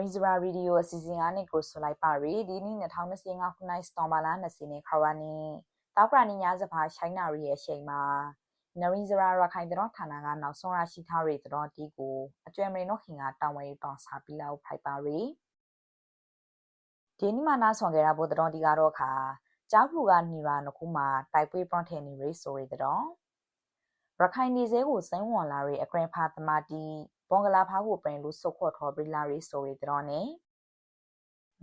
ရီဇရာရေဒီယိုအစီအစဉ်အားနဲ့ကိုဆိုလိုက်ပါရီဒီနေ့2025ခုနှစ်စတောင်ဘာလ20နှစ်ခရဝနီတောက်ကရနီညာစဖာရှိုင်းနာရီရဲ့ရှိန်မှာနရီဇရာရခိုင်တတော်ဌာနကနောက်ဆုံးရရှိထားရတဲ့တော်တီကိုအကျွမ်းမင်းတို့ခင်ကတောင်းဝဲတောင်းစားပြီးလောက်ဖိုက်ပါရီဒီနေ့မှနားဆောင်ကြရဖို့တော်တီကတော့ခါကြောက်ဖူကနီရာနခုမှာတိုက်ပွဲပရွန်ထန်နီရီဆိုရတဲ့တော်ရခိုင်နေစဲကိုစိမ့်ဝင်လာတဲ့အဂရန်ဖာသမာတီ ဘွန်ဂလာဖာကိုပရင်လူစုတ်ခေါ်ထော်ဘရီလာရီဆိုရီတဲ့နေ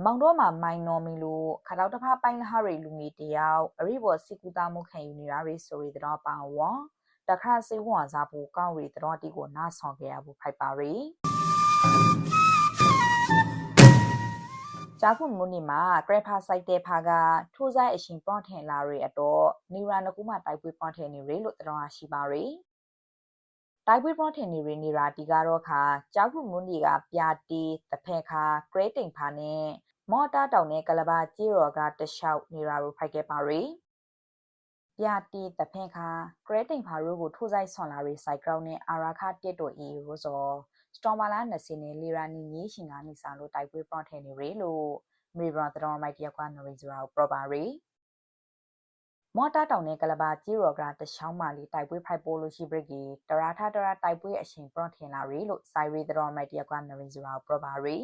မောင်တော့မှာမိုင်နော်မီလိုခတောက်တဖားပိုင်းလဟာရီလူငီတယောက်အရိဘောစီကူတာမှုခံယူနေတာရီဆိုရီတဲ့ပါဝေါ်တခါစေဝွန်စားဖို့ကောင်းရီတဲ့တီကိုနားဆောင်ခဲ့ရဖို့ဖိုက်ပါရီဂျာဖုန်မူနီမှာဂရဖာဆိုင်တဲ့ဖာကထိုးဆိုင်အရှင်ပွန်ထင်လာရီအတော့နီရာနကူမှာတိုက်ပွဲပွန်ထင်နေရီလို့တော်ရှိပါရီ တိုက်ပွဲပေါ်ထင်နေရနေရာဒီကတော့ခါကြောက်ခုမွန်းဒီကပြတီတဖက်ခါဂရိတ်တိန်ဖာနဲ့မော်တာတောင်နဲ့ကလဘာကြီးရော်ကတလျှောက်နေရာကိုဖိုက်ခဲ့ပါရီပြတီတဖက်ခါဂရိတ်တိန်ဖာရိုးကိုထိုးဆိုင်ဆွန်လာရီစိုက်ကောင်နဲ့အာရာခတစ်တို့အီရိုဇော်စတော်မာလာနစီနဲ့လီရာနီညေးရှင်ကနေစာလို့တိုက်ပွဲပေါ်ထင်နေရလို့မေဘရန်တတော်မိုက်တယောက်ကနော်ရီဇရာကိုပရပါရီ မော်တာတောင်နဲ့ကလဘာကြီးရော်ကတချောင်းမာလီတိုက်ပွဲဖိုက်ပိုလိုရှိဘရဂီတရာထတရာတိုက်ပွဲအရှင်ပရွန်ထင်လာရီလို့ဆိုင်ရီတော်မိုက်တရကနရင်ဇရာပရဘာရီ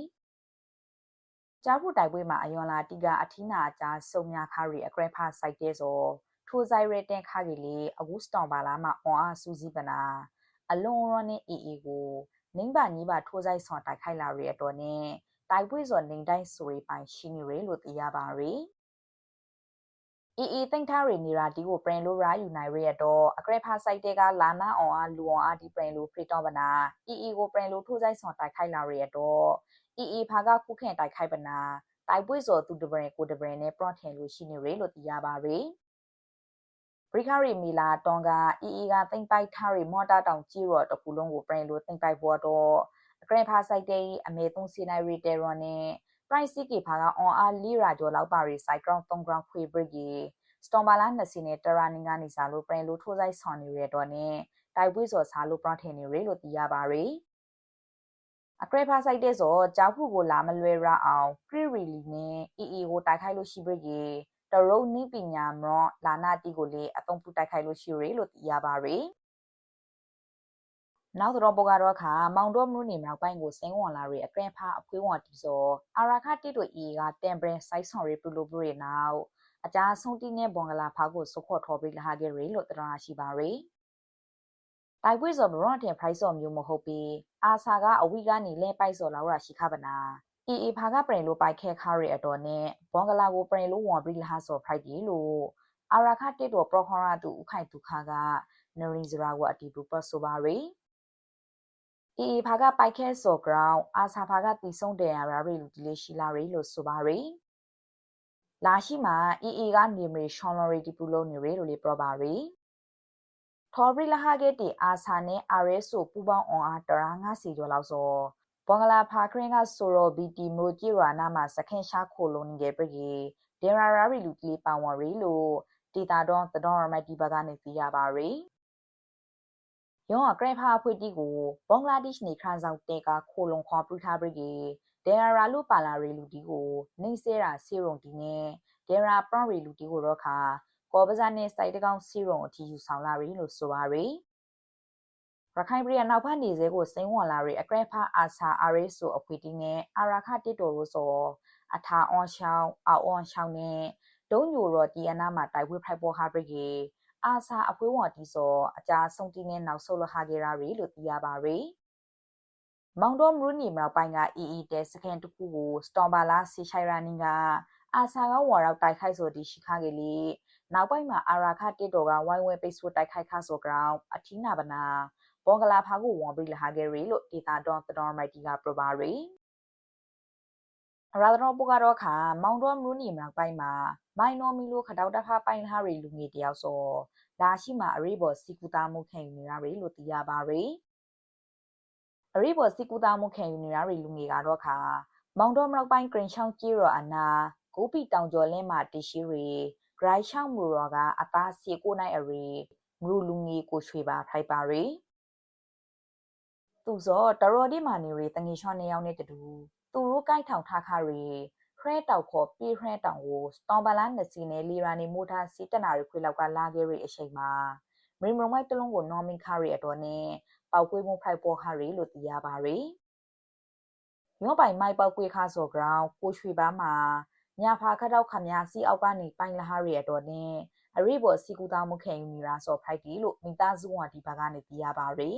ကြားဖို့တိုက်ပွဲမှာအယွန်လာတီကအထီးနာအကြားစုံများခါရီအဂရဖာစိုက်တဲ့ဆိုထိုးဆိုင်ရတဲ့ခါကြီးလေအဂုစတောင်ပါလာမှာအွန်အားစူးစီးပနာအလွန်ရောနဲ့အေအေကိုနင်းပါညီးပါထိုးဆိုင်ဆွန်တိုက်ခိုက်လာရီအတော်နဲ့တိုက်ပွဲစော်နေတိုင်းဆိုရီပိုင်ရှိနေရလို့သိရပါရီ။ အီအီသိမ့်ထားရီနီရာဒီကိုပရင်လိုရာယူနိုင်ရတော့အကရဖာဆိုင်တဲကလာနာအောင်အားလူအောင်အားဒီပရင်လိုဖရီတော့ပနာအီအီကိုပရင်လိုထိုးဆိုင်ဆောင်တိုက်ခိုက်လာရတော့အီအီဖာကခုခင်တိုက်ခိုက်ပနာတိုက်ပွဲစော်သူတပရင်ကိုတပရင်နဲ့ပရော့ထင်လို့ရှိနေရလို့သိရပါရီဘရိခရီမီလာတွန်ကအီအီကသိမ့်ပိုက်ထားရီမော်တာတောင်ကြီးရောတခုလုံးကိုပရင်လိုသိမ့်ပိုက်ပေါ်တော့အကရဖာဆိုင်တဲအမေသုံးစီနိုင်ရီတဲရောနဲ့ price ki phaga on a li ra jo law pari cyclone 3 ground khwe break gi storm bala 20နဲ့ terraning ကနေစာလို့ print လို့ထိုးဆိုင်ဆောင်နေရတော့နဲ့တိုက်ပွဲစော်စားလို့ print ထင်နေရလို့သိရပါရယ်အကရဖာဆိုင်တဲ့ဆိုကြောက်ဖူကိုလာမလွယ်ရအောင်ခရီရီလီနဲ့အီအီကိုတိုက်ခိုက်လို့ရှိပြီကြီးတရုတ်နိပညာမရောလာနာတီကိုလေအသုံးပြုတိုက်ခိုက်လို့ရှိရလို့သိရပါရယ် နောက်တော့ပေါ်ကတော့ခါမောင်တော့မလို့နေမြောက်ပိုင်းကိုစင်းဝန်လာရီအကရင်ဖာအဖွေးဝန်တီစောအာရာခတိတို့အီကတမ်ပရင်စိုက်ဆောင်ရီပလူပရီနောက်အကြဆုံးတီနဲ့ဘွန်ဂလာဖာကိုစုခေါ်ထော်ပြီးလာခဲ့ရီလို့တရာရှိပါရီတိုက်ပွဲစောဘရွန်တင်ဖိုက်စောမျိုးမဟုတ်ပြီးအာဆာကအဝိကနေလဲပိုက်စောလောက်ရရှိခပနာအီအီဖာကပရင်လိုပိုက်ခဲခါရီအတော်နဲ့ဘွန်ဂလာကိုပရင်လိုဝန်ပြီးလာစောဖိုက်ကြီးလို့အာရာခတိတို့ပရခေါရာတူဥခိုင်တူခါကနရင်ဇရာကိုအတီပူပတ်ဆိုပါရီ အီအီဖာကပိုက်ခဲစော်ဂရောင်းအာဆာဖာကတီဆုံးတယ်ရရာရီလူဒီလေးရှိလာရီလို့ဆိုပါရီလာရှိမှာအီအီကနေမရီရှွန်လော်ရီဒီပူလုံးနေရီလို့လေပရပါရီထော်ဘရီလာဟာဂက်တီအာဆာနဲ့အာရဲဆိုပူပေါင်းအွန်အားတရာငါစီကျော်လောက်စောဘွန်ဂလာဖာခရင်ကဆိုရောဘီတီမိုဂျီရာနာမှာစခင်ရှာခိုလုံးနေကြပြီဒေရာရာရီလူကလေးပါဝင်ရီလို့တီတာတော့တတော်ရမိုက်တီဘကနေသိရပါရီ ယောကဂရဖာဖွေတီကိုဘင်္ဂလားဒေ့ရှ်နေခရန်ဆောင်တဲကခိုလုံခွာပရထားပရိဒေရာရာလူပါလာရီလူတီကိုနေဆဲရာစီရုံတီနဲ့ဒေရာပရရီလူတီကိုတော့ခါကောပဇာနဲ့စိုက်တကောင်စီရုံအထိယူဆောင်လာရီလို့ဆိုပါရီရခိုင်ပြည်နောက်ဖက်နေစဲကိုစိမ့်ဝင်လာရီအကရဖာအာဆာအာရေးဆိုအဖွေတီနဲ့အာရာခတစ်တော်လို့ဆိုအထာအွန်ရှောင်းအောက်အွန်ရှောင်းနဲ့ဒုံညိုရော်တီအနာမှာတိုက်ပွဲဖိုက်ပေါ်ဟာပရိ အာဆာအဖွေးဝါတီစောအကြာဆုံးတီနဲ့နောက်ဆုတ်လဟာဂေရာရီလို့သိရပါရီမောင်တော်မရူနီမြောက်ပိုင်းကအီအီတဲစကန်တခုကိုစတော်ဘာလာစီရှိုင်ရာနင်းကအာဆာကဝါရောက်တိုက်ခိုက်ဆိုဒီရှိခါကလေးနောက်ပိုင်းမှာအာရာခတစ်တော်ကဝိုင်းဝဲပိတ်ဆို့တိုက်ခိုက်ခါဆိုကောင်အထီးနာပနာဘောဂလာဖာကိုဝန်ပြီးလဟာဂေရီလို့ဒေတာတော်တော်မိုက်တီကပရပါရီ ရာဒရောပုကတော့ခါမောင်တော်မရူနီမြောက်ပိုင်းမှာမိုင်နော်မီလိုခတောက်တဖာပိုင်ဟာရီလူငယ်တယောက်ဆိုလာရှိမှာအရိဘော်စီကူတာမှုခံယူနေတာတွေလို့သိရပါရယ်အရိဘော်စီကူတာမှုခံယူနေတာတွေလူငယ်ကတော့ခါမောင်တော်မလောက်ပိုင်းဂရင်ချောင်းကြီးရော်အနာကိုပီတောင်ကျော်လင်းမှာတရှိရီဂရိုင်ချောင်းမူရောကအသားစီကိုနိုင်အရီမူလူငယ်ကိုရွှေပါထိုက်ပါရယ်သူစောတရော်ဒီမာနေရီတငေချောင်းနေရောက်နေတူသူတို့ ကိုက်ထောင်ထားခရီခရဲတောက်ခေါ်ပြေးခရဲတောင်ကိုစတောင်ဘာလာနစီနဲ့လီရာနေမိုထားစီတနာရီခွေလောက်ကလာခဲ့ရီအချိန်မှာမရီမမိုက်တလုံးကိုနော်မင်ခရီအတော်နဲ့ပောက်ကွေးမှုဖိုက်ပေါ်ခရီလို့သိရပါရီရောပိုင်မိုက်ပောက်ကွေးခါစော်ဂရောင်းကိုရွှေပါမှာညာဖာခတော့ခမများစီအောက်ကနေပိုင်လာဟာရီအတော်နဲ့အရိဘော်စီကူတာမှုခင်ယူနီရာစော်ဖိုက်တီလို့မိသားစုဝန်ဒီဘာကနေသိရပါရီ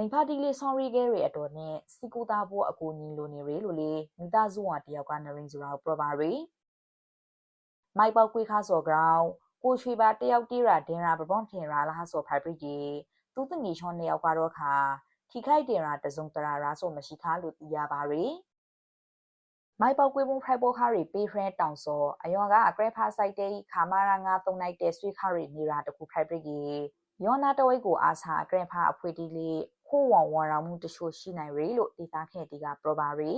မိဖတီလေးဆော်ရီကဲရီအတော်နဲ့စီကူတာဘောအကူညီလိုနေရီလို့လေမိသားစုဝန်တယောက်ကနရင်ဆိုရာပရပါရီမိုက်ပောက်ကွေးခါစော်ဂရောင်းကိုရွှေပါတယောက်တီးရာဒင်ရာပပွန်ထင်ရာလာဟာစော်ဖိုက်ပရီကြီးသူတငီချွန်နေရောက်ကတော့ခါထိခိုက်တင်ရာတစုံတရာရာဆိုမရှိခါလို့သိရပါရီမိုက်ပေါကွေးမှုဖိုက်ပေါ်ခါရီပေးဖရန်တောင်စောအယောကအကရဖာဆိုင်တေးခါမာရာငါသုံးနိုင်တဲ့ဆွေခါရီနေရာတခုဖိုက်ပရီကြီးယောနာတဝိတ်ကိုအားစာအကရဖာအဖွေတီလေး ခိုးဝေါ်ဝေါ်ရောင်မှုတချို့ရှိနိုင်ရီလို့ဒေတာခဲ့တီကပရပါရီ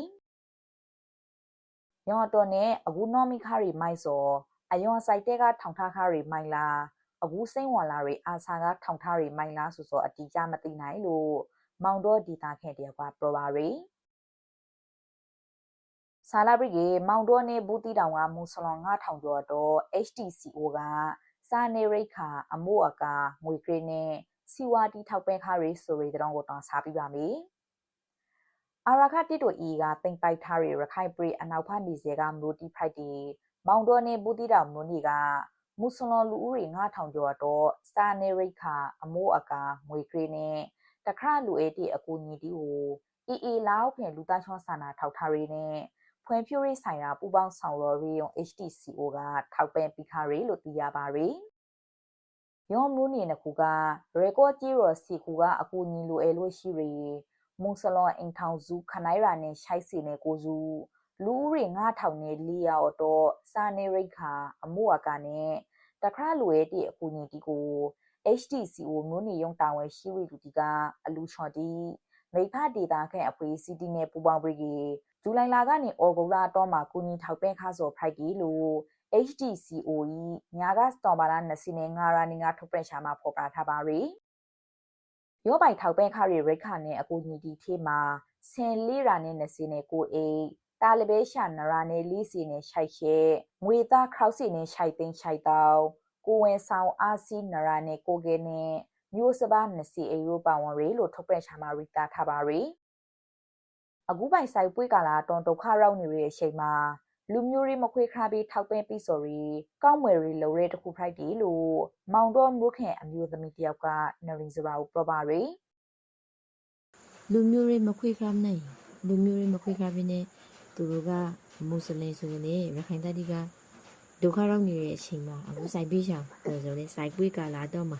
ယောတော်နဲ့အခုနော်မီခါရီမိုက်စောအယောဆိုင်တဲကထောင်ထားခါရီမိုင်လာအခုစိမ့်ဝင်လာရီအာဆာကထောင်ထားရီမိုင်လာဆိုဆိုအတီးကြမသိနိုင်လို့မောင်တော့ဒေတာခဲ့တရကွာပရပါရီဆာလာဘရီကေမောင်တော့နေဘူးတီတောင်ကမူဆလွန်9000ကျော်တော့ HTCO ကစာနေရိခာအမို့အကာငွေခရင်းနဲ့ စီဝါတီထောက်ပဲခါရီဆိုရီတောင်ကိုတောင်းစားပြပါမယ်အာရခတိတိုအီကတင်ပိုက်ထားရီရခိုင်ပရီအနောက်ဖက်နေစေကမလို့တီဖိုက်တီမောင်တော်နေဘူးတီတောင်မွန်ဒီကမူဆလွန်လူဦးရေ9000ကျော်တော့စာနေရိခာအမိုးအကာငွေခရင်းနဲ့တခရလူအေးတီအကူညီတီကိုအီအီလောက်ဖင်လူသားချွန်ဆန္ဒထောက်ထားရီနဲ့ဖွံ့ဖြိုးရေးဆိုင်ရာပူးပေါင်းဆောင်ရွက်ရေးရုံ HTCO ကထောက်ပံ့ပြီးခါရီလို့သိရပါရီ။ ရောမူးနေနခုကရေကော့ကြီးရောစီခုကအကူညီလိုအဲလို့ရှိရီမုံဆလွန်အင်ထောင်စုခနိုင်ရာနဲ့ရှိုက်စီနဲ့ကိုစုလူဦးရေ9000နဲ့လီယာတော့စာနေရိခါအမှုအကနဲ့တခါလူရဲ့တီအကူညီတီကို HTCO မျိုးနေရုံတာဝန်ရှိဝီလူတီကအလူချော်တီမိဖဒေတာခန့်အဖွေးစီတီနဲ့ပူပေါင်းပြီးဇူလိုင်လကနေဩဂုတ်လတော့မှာကုညီထောက်ပံ့ခါစောဖိုက်တီလို့ HDCO ဤညာကစတော်ဘာလာနစီနေငါရာနီငါထုတ်ပြန်ရှာမှာဖော်ပြထားပါရီရောပိုင်ထောက်ပံ့ခရီရိခါနဲ့အကူညီတီထေးမှာဆင်လေးရာနဲ့နစီနေကိုအိတာလဘေးရှာနရာနဲ့လီစီနဲ့ရှိုက်ရှဲငွေသားခေါက်စီနဲ့ရှိုက်သိန်းရှိုက်တောင်းကိုဝင်ဆောင်အာစီနရာနဲ့ကိုကေနဲ့မျိုးစပါနစီအေရိုပါဝန်ရီလို့ထုတ်ပြန်ရှာမှာရီတာထားပါရီအခုပိုင်ဆိုင်ပွေးကာလာတွန်ဒုက္ခရောက်နေတဲ့အချိန်မှာ လူမျိုးရေးမခွေခါပြီးထောက်ပံ့ပြီးဆိုရီကောင်းမွယ်ရီလိုရဲတခုဖိုက်တီလို့မောင်တော်မိုးခင်အမျိုးသမီးတယောက်ကနရီစရာကိုပြောပါရီလူမျိုးရေးမခွေခရနိုင်လူမျိုးရေးမခွေခရပြီးနေသူတို့ကမွတ်စလင်ဆိုရင်ရခိုင်တပ်တီကဒုက္ခရောက်နေတဲ့အချိန်မှာအခုစိုက်ပေးချောင်ဆိုဆိုလေစိုက်ပွေးကာလာတော့မှာ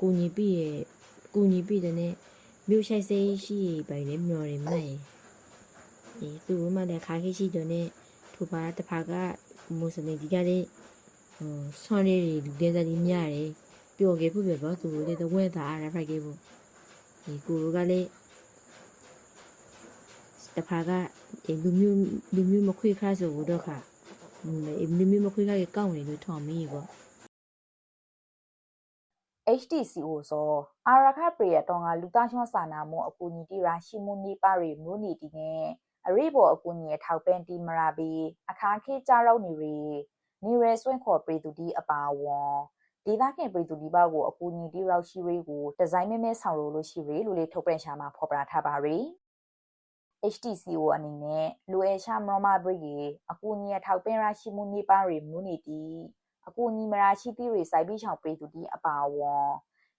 ကိုညီပြည့်ရဲ့ကိုညီပြည့်တဲ့နဲ့မြို့ရှိုက်စေးရှိပိုင်လေမျော်ရမနိုင်ဒီသူတို့မှလည်းခါခိရှိတဲ့နဲ့ ထိုပါတစ်ဖာကမွတ်စလင်ဒီကလေးဟိုဆွန်လေးတွေလူတဲ့စားကြီးများတယ်ပျော်ခဲ့ဖို့ပြတော့သူတို့လည်းတော့ဝဲသားရဖိုက်ခဲ့ဖို့ဒီကိုတို့ကလည်းတစ်ဖာကလူမျိုးလူမျိုးမခွေခါဆိုတော့ခါလူမျိုးမခွေခါကောင်းနေလို့ထောင်မီးပေါ့ HTCO ဆိုအာရခပရိယတောင်ကလူသားချွန်စာနာမှုအကူအညီတီရာရှိမှုနေပါရီမျိုးနေတီနဲ့ အရိဘောအကူအညီထောက်ပံ့တီမရာဘီအခါခေကြရောက်နေရီနေရဆွင့်ခေါ်ပရိသူတီအပါဝွန်ဒေသခင်ပရိသူတီပါကိုအကူအညီတီရောက်ရှိရီကိုဒီဇိုင်းမဲမဲဆောင်လို့လို့ရှိရီလို့လေထုတ်ပြန်ရှာမှာဖော်ပြထားပါရီ HTCO အနေနဲ့လူအဲရှာမရမဘရီအကူအညီထောက်ပံ့ရရှိမှုနေပါရီမျိုးနေတီအကူအညီမရာရှိသည့်တွေစိုက်ပြီးချောင်ပရိသူတီအပါဝွန်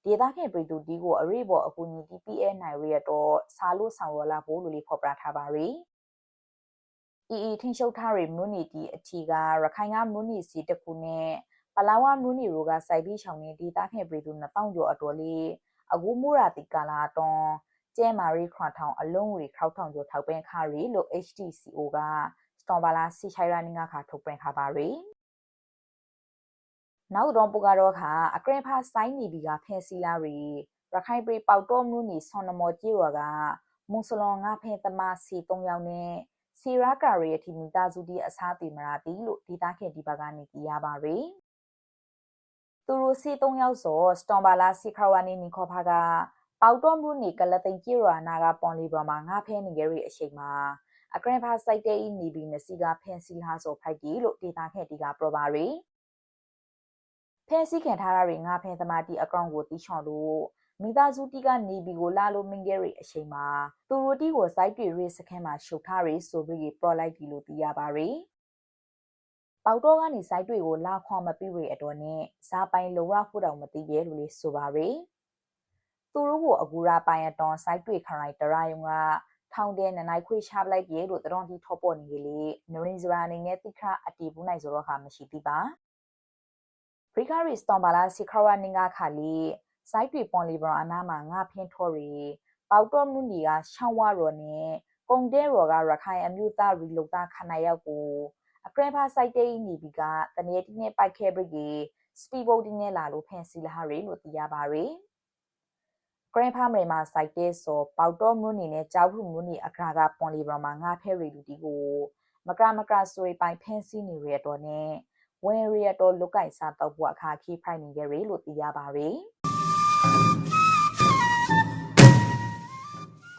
ဒေသခင်ပရိသူတီကိုအရိဘောအကူအညီ TPA နိုင်ရတော့စားလို့ဆောင်ရလာဖို့လူလေးဖော်ပြထားပါရီ အီအီထင်းရှုပ်ထားရီမွနီတီအထီကရခိုင်ကမွနီစီတခုနဲ့ပလာဝမွနီရိုကစိုက်ပြီးချောင်နေဒေသခင်ပရိသူ2000ကျော်အတော်လေးအကူမူရာတိကာလာတွန်ကျဲမာရီခွန်ထောင်အလုံးရီခောက်ထောင်ကျော်ထောက်ပံ့ခါရီလို့ HTCO ကစတော်ဘာလာစီချိုင်ရာနီငါခါထုတ်ပြန်ခါပါရီနောက်တော့ပူကတော့ခါအကရင်ဖာစိုင်းနေပြီကဖဲစီလာရီရခိုင်ပြည်ပေါတော့မှုနီဆွန်နမော်ကြီးရောကမွန်စလွန်ငါဖဲသမားစီ၃ယောက်နဲ့ စီရာကာရီအထိမိသားစုတီအစားတီမရာတီလို့ဒေတာခင်ဒီဘကနေသိရပါရီသူတို့စီ၃ယောက်ဆိုစတွန်ဘာလာစီခရဝနီနီခေါ်ဖာကပေါတော့မှုနီကလသိန်ကြီးရောနာကပွန်လီဘရမှာငါဖဲနေကြရီအချိန်မှာအကရန်ဖာစိုက်တဲ့ဤနေပြီးနစီကဖန်စီလာဆိုဖိုက်တီလို့ဒေတာခဲ့တီကပြောပါရီဖန်စီခံထားတာတွေငါဖန်သမားတီအကောင့်ကိုတီးချော်လို့ မိသားစုတီကနေပြီးကိုလာလို့မင်ကဲရီအချိန်မှာသူတို့တီကိုစိုက်တွေရေးစခန်းမှာရှုပ်ထားရီဆိုပြီးပရော့လိုက်တီလို့သိရပါရီပေါတော့ကနေစိုက်တွေကိုလာခွန်မပြည့်ရတော့နဲ့စားပိုင်လုံရဖို့တောင်မသိရဲလို့လေးဆိုပါရီသူတို့ကိုအကူရာပိုင်အတော်စိုက်တွေခရိုင်တရာယုံကထောင်တဲ့နနိုင်ခွေချပလိုက်ပြေလို့တတော်တီထောပေါ်နေလေနရင်းစရာအနေနဲ့တိခအတီဘူးနိုင်ဆိုတော့ခါမရှိသေးပါဖရိကရီစတွန်ဘာလာစီခရဝနင်္ဂခါလီ စိုက်တွေပွန်လီဘရအနာမှာငါဖင်းထော်ရီပေါတော့မှုနီကရှောင်းဝရော်နဲ့ကုံတဲရော်ကရခိုင်အမျိုးသားရီလုံသားခဏရောက်ကိုအကရဖာစိုက်တဲ့နေပြီးကတနေတိနဲ့ပိုက်ခဲဘရစ်စပီဘိုဒီနဲ့လာလို့ဖန်စီလာရီလို့သိရပါရီဂရန်ဖာမရီမှာစိုက်တဲ့ဆိုပေါတော့မှုနေနဲ့ကြောက်မှုမှုနေအခါကပွန်လီဘရမှာငါဖဲရီလူတီကိုမကရမကရဆိုရီပိုင်ဖန်စီနေရတော့နဲ့ဝင်ရီရတော့လုတ်ကိုင်စားတော့ဘွားအခါခီဖိုင်နေကြရီလို့သိရပါရီ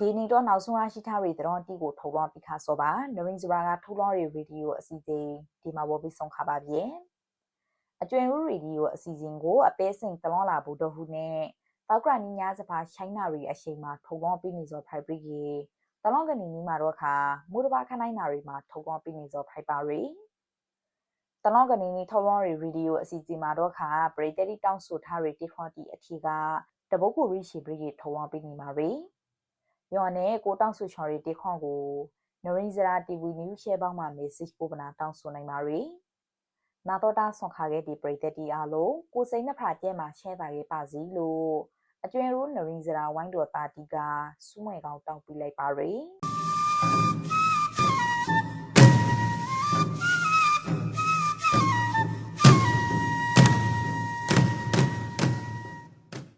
ဒီနေ့တော့နောက်ဆုံးရရှိထားတဲ့တောတီကိုထုတ်လွှင့်ပြီးခါစောပါနရင်းစရာကထုတ်လွှင့်ရေးဗီဒီယိုအစီအစဉ်ဒီမှာဝပြီးဆုံးခါပါဗျအကျွင်ဦးရေဒီယိုအစီအစဉ်ကိုအပေးစိန်တလွန်လာဘူးတော့ဟုနဲ့တောက်ကရနီညာစပါချိုင်းနာရီအချိန်မှာထုတ်လွှင့်ပြီးနေစောဖိုက်ပြီးကေတလွန်ကနေနီးမှာတော့ခါမူတဘာခနိုင်နာရီမှာထုတ်လွှင့်ပြီးနေစောဖိုက်ပါရီတလောကနေနီထော်လွန်ရီဗီဒီယိုအစီအစဉ်မှာတော့ခါပရိသတ်တောင်းဆိုထားရီတိခွန်တီအထီကတပုတ်ကိုရီရှိပရိထော်လွန်ပြီးနေမှာရီ ယောနဲ့ကိုတောင်းဆိုချော်ရီတိခွန်ကိုနရင်းစရာ TV News ရှယ်ပေါင်းမှာ message ပို့ပနာတောင်းဆိုနိုင်ပါရီနာတော့တာဆွန်ခါခဲ့ဒီပရိသတ်တီအားလို့ကိုစိန်နှဖာကျဲမှာ share ပါခဲ့ပါစီလို့အကျွဲရိုးနရင်းစရာဝိုင်းတော်တာတီကစူးမွေကောင်းတောင်းပြလိုက်ပါရီ